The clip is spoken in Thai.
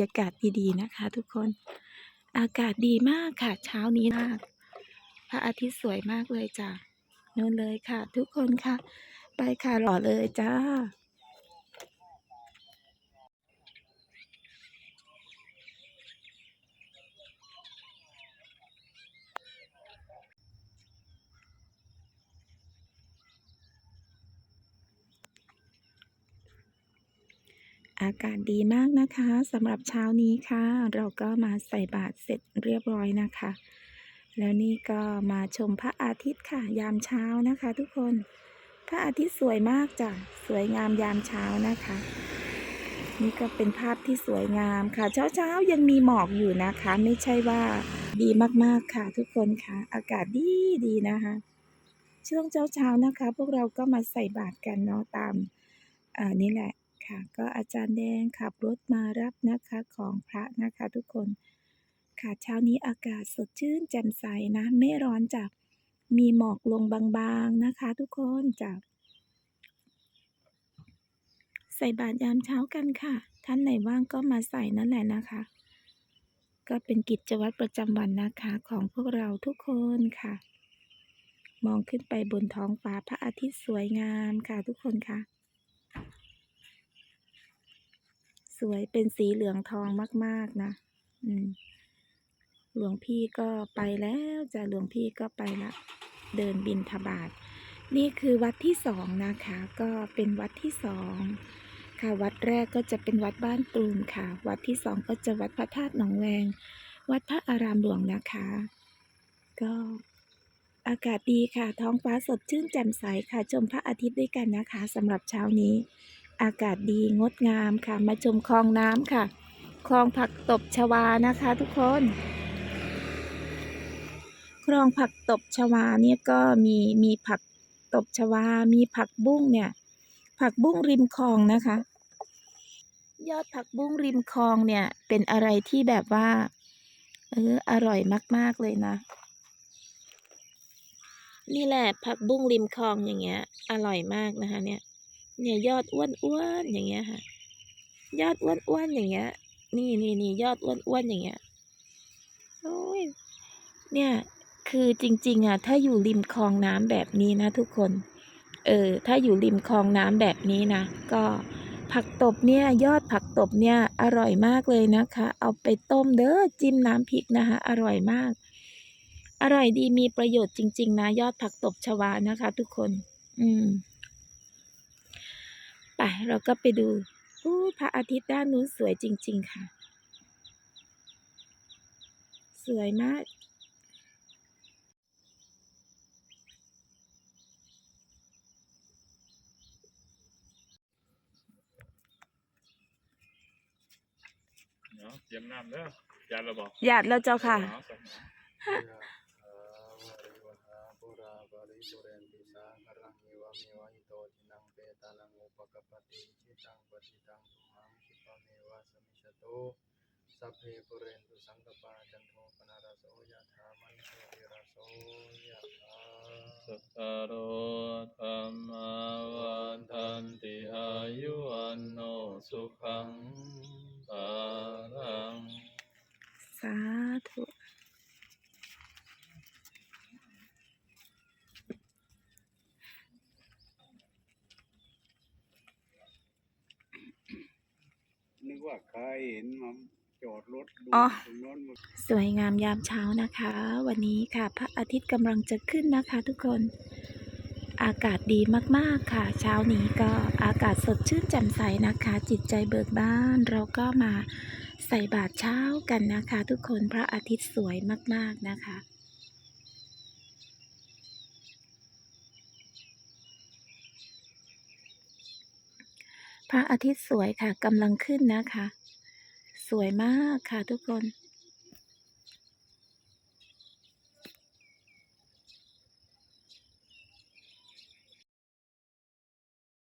รยากาศดีๆนะคะ ทุกคน อากาศดีมากค่ะ เช้านี้มากพระอาทิตย์สวยมากเลยจ้ะนู่นเลยค่ะ ทุกคนค่ะ ไปค่ะหล่อเลยจ้า อากาศดีมากนะคะสำหรับเช้านี้ค่ะ เราก็มาใส่บาตรเสร็จเรียบร้อยนะคะ แล้วนี่ก็มาชมพระอาทิตย์ค่ะ ยามเช้านะคะ ทุกคน พระอาทิตย์สวยมากจ้ะสวยงามยามเช้านะคะ นี่ก็เป็นภาพที่สวยงามค่ะ เช้าเช้าๆยังมีหมอกอยู่นะคะ ไม่ใช่ว่าดีมากๆค่ะ ทุกคนค่ะ อากาศดีดีนะคะช่วงเช้าเช้าๆนะคะ พวกเราก็มาใส่บาตรกันเนาะตามอ่านี่แหละ ค่ะ ก็อาจารย์แดงขับรถมารับนะคะของพระนะคะทุกคน ค่ะเช้านี้อากาศสดชื่นแจ่มใสนะไม่ร้อนจ้ะมีหมอกลงบางๆนะคะ ทุกคนจ้ะใส่บาตรยามเช้ากันค่ะ ท่านไหนว่างก็มาใส่นั่นแหละนะคะ ก็เป็นกิจวัตรประจำวันนะคะของพวกเราทุกคนค่ะ มองขึ้นไปบนท้องฟ้าพระอาทิตย์สวยงามค่ะทุกคนค่ะ สวยเป็นสีเหลืองทองมาก ๆ นะ อืม หลวงพี่ก็ไปแล้วจ้ะหลวงพี่ก็ไปละเดินบินทบาท นี่คือวัดที่สองนะคะ ก็เป็นวัดที่สองค่ะวัดแรกก็จะเป็นวัดบ้านตูมค่ะ วัดที่สองก็จะวัดพระธาตุหนองแวง วัดพระอารามหลวงนะคะ ก็อากาศดีค่ะ ท้องฟ้าสดชื่นแจ่มใสค่ะ ชมพระอาทิตย์ด้วยกันนะคะสำหรับเช้านี้ อากาศดีงดงามค่ะ มาชมคลองน้ำค่ะ คลองผักตบชวานะคะทุกคน คลองผักตบชวาเนี่ยก็มีมีผักตบชวา มีผักบุ้งเนี่ย ผักบุ้งริมคลองนะคะ ยอดผักบุ้งริมคลองเนี่ยเป็นอะไรที่แบบว่า เอออร่อยมาก ๆ เลยนะ นี่แหละผักบุ้งริมคลองอย่างเงี้ย อร่อยมากนะคะเนี่ย เนี่ยยอดอ้วนๆอย่างเงี้ยค่ะ ยอดอ้วนๆอย่างเงี้ย นี่นี่นี่ยอดอ้วนๆอย่างเงี้ยโอ้ยเนี่ยคือจริง ๆอะถ้าอยู่ริมคลองน้ำแบบนี้นะ ทุกคน เออถ้าอยู่ริมคลองน้ำแบบนี้นะก็ผักตบเนี่ยยอดผักตบเนี่ยอร่อยมากเลยนะคะ เอาไปต้มเด้อจิ้มน้ำพริกนะคะ อร่อยมาก อร่อยดีมีประโยชน์จริง ๆ นะ ยอดผักตบชวานะคะ ทุกคน อืม ไปเราก็ไปดูอู้พระอาทิตย์ด้านนู้นสวยจริง ๆ ค่ะ สวยมาก เนาะเตรียมน้ำเด้อจานเราบอกหยาดแล้วเจ้าค่ะเอาใส่น้ำปุราบาลิปุเรนติสาครังเอวะเมวะอิโตทินังเป ตาลังอุปกปติจิตังปฏิตังตุมังคิปะเมวะสมิชตุสัพเพปุเรนตุสังกปาจันโทปนารโสยะถามันโทติราโสยะธาสัทธโรธรรมาวันทันติอายุวันโนสุขงปาลัง สาธุ นึก ว่าใครเห็นมาจอดรถดูอ๋อตรงโน้นหมดสวยงามยามเช้านะคะ วันนี้ค่ะ พระอาทิตย์กำลังจะขึ้นนะคะ ทุกคนอากาศดีมากๆค่ะ เช้านี้ก็อากาศสดชื่นแจ่มใสนะคะ จิตใจเบิกบานเราก็มาใส่บาตรเช้ากันนะคะ ทุกคนพระอาทิตย์สวยมากๆนะคะ พระอาทิตย์สวยค่ะกำลังขึ้นนะคะ สวยมากค่ะทุกคน